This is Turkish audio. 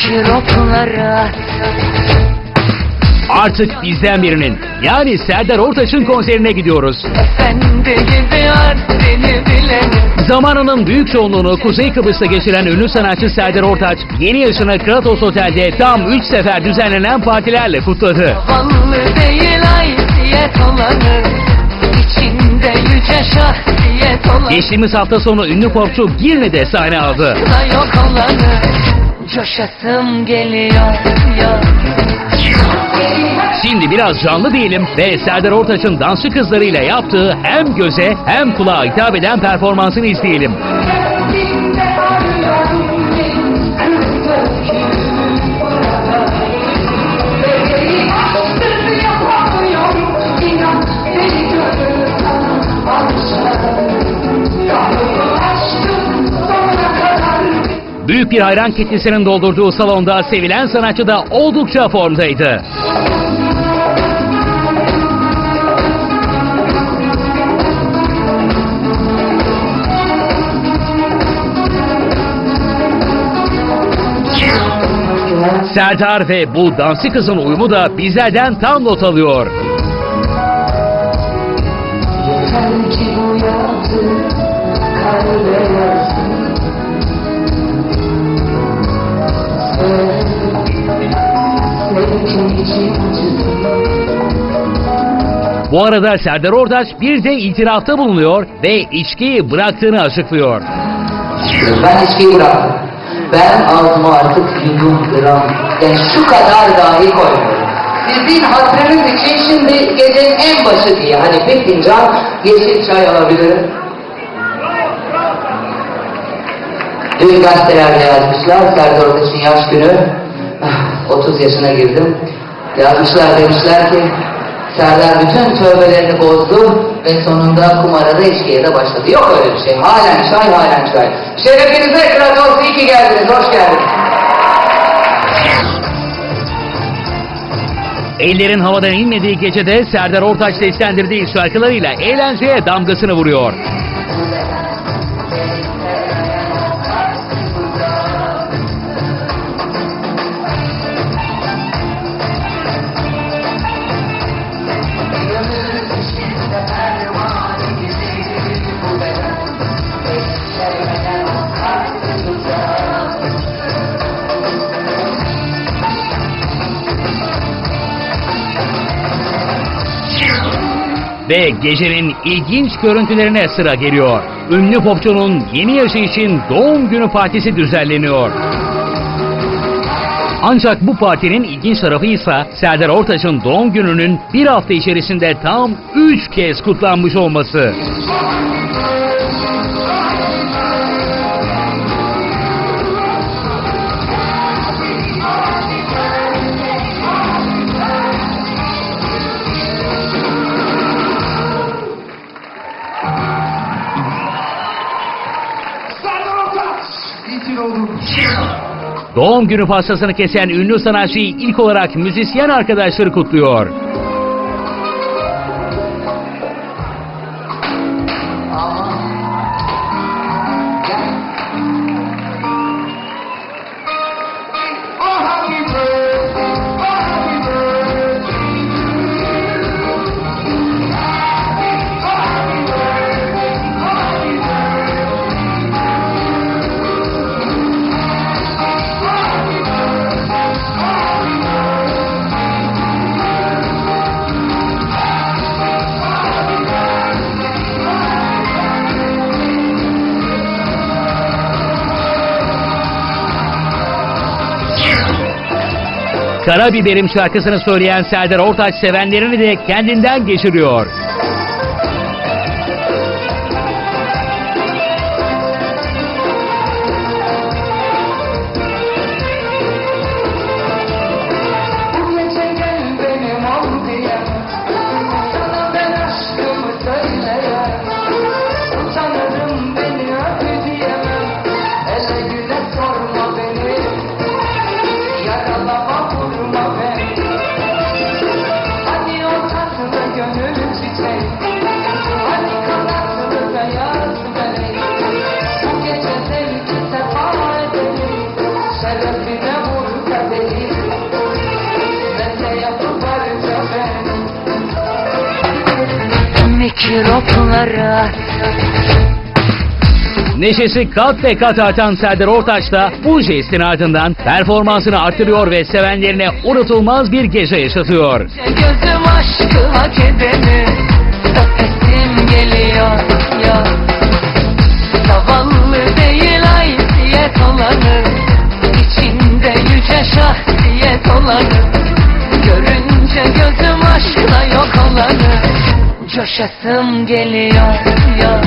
Kiroplara Artık bizden birinin yani Serdar Ortaç'ın konserine gidiyoruz. Efendi gibi haddini bilenim Zamanının büyük çoğunluğunu Kuzey Kıbrıs'ta geçiren ünlü sanatçı Serdar Ortaç, yeni yaşını Kratos Otel'de tam 3 sefer düzenlenen partilerle kutladı. Vallı değil haysiyet İçinde yüce şahsiyet Geçtiğimiz hafta sonu ünlü popçu Girne'de sahne aldı. da yok olanı Coşasım geliyor ya Şimdi biraz canlı diyelim ve Serdar Ortaç'ın dansçı kızlarıyla yaptığı hem göze hem kulağa hitap eden performansını izleyelim. Büyük bir hayran kitlesinin doldurduğu salonda sevilen sanatçı da oldukça formdaydı. Serdar ve bu dansçı kızın uyumu da bizlerden tam not alıyor. Yeter ki yaptı kalbe yazsın Bu arada Serdar Ortaç bir de itirafta bulunuyor ve içkiyi bıraktığını açıklıyor. Ben içkiyi bıraktım. Ben ağzıma artık yudum gram, yani şu kadar dahi koymuyorum. Sizin hatırınız için şimdi gecenin en başı diye hani bir fincan yeşil çay alabilirim. Dün gazetelerde yazmışlar Serdar Ortaç'ın yaş günü. Ah, 30 yaşına girdim. Yazmışlar demişler ki Serdar bütün tövbelerini bozdu ve sonunda kumara da içkiye de başladı. Yok öyle bir şey. Halen çay, halen çay. Şerefinize Kratos iyi ki geldiniz. Hoş geldiniz. Ellerin havadan inmediği gecede Serdar Ortaç seslendirdiği şarkılarıyla eğlenceye damgasını vuruyor. Ve gecenin ilginç görüntülerine sıra geliyor. Ünlü popçunun yeni yaşı için doğum günü partisi düzenleniyor. Ancak bu partinin ilginç tarafı ise Serdar Ortaç'ın doğum gününün bir hafta içerisinde tam 3 kez kutlanmış olması. Doğum günü pastasını kesen ünlü sanatçıyı ilk olarak müzisyen arkadaşları kutluyor. Karabiberim şarkısını söyleyen Serdar Ortaç sevenlerini de kendinden geçiriyor. Mikroplara Neşesi kat ve kat artan Serdar Ortaç da bu jestin ardından performansını artırıyor ve sevenlerine unutulmaz bir gece yaşatıyor. Gözüm aşkı hak edeni Görünce gözüm aşkla yok olanı. Coşasım geliyor ya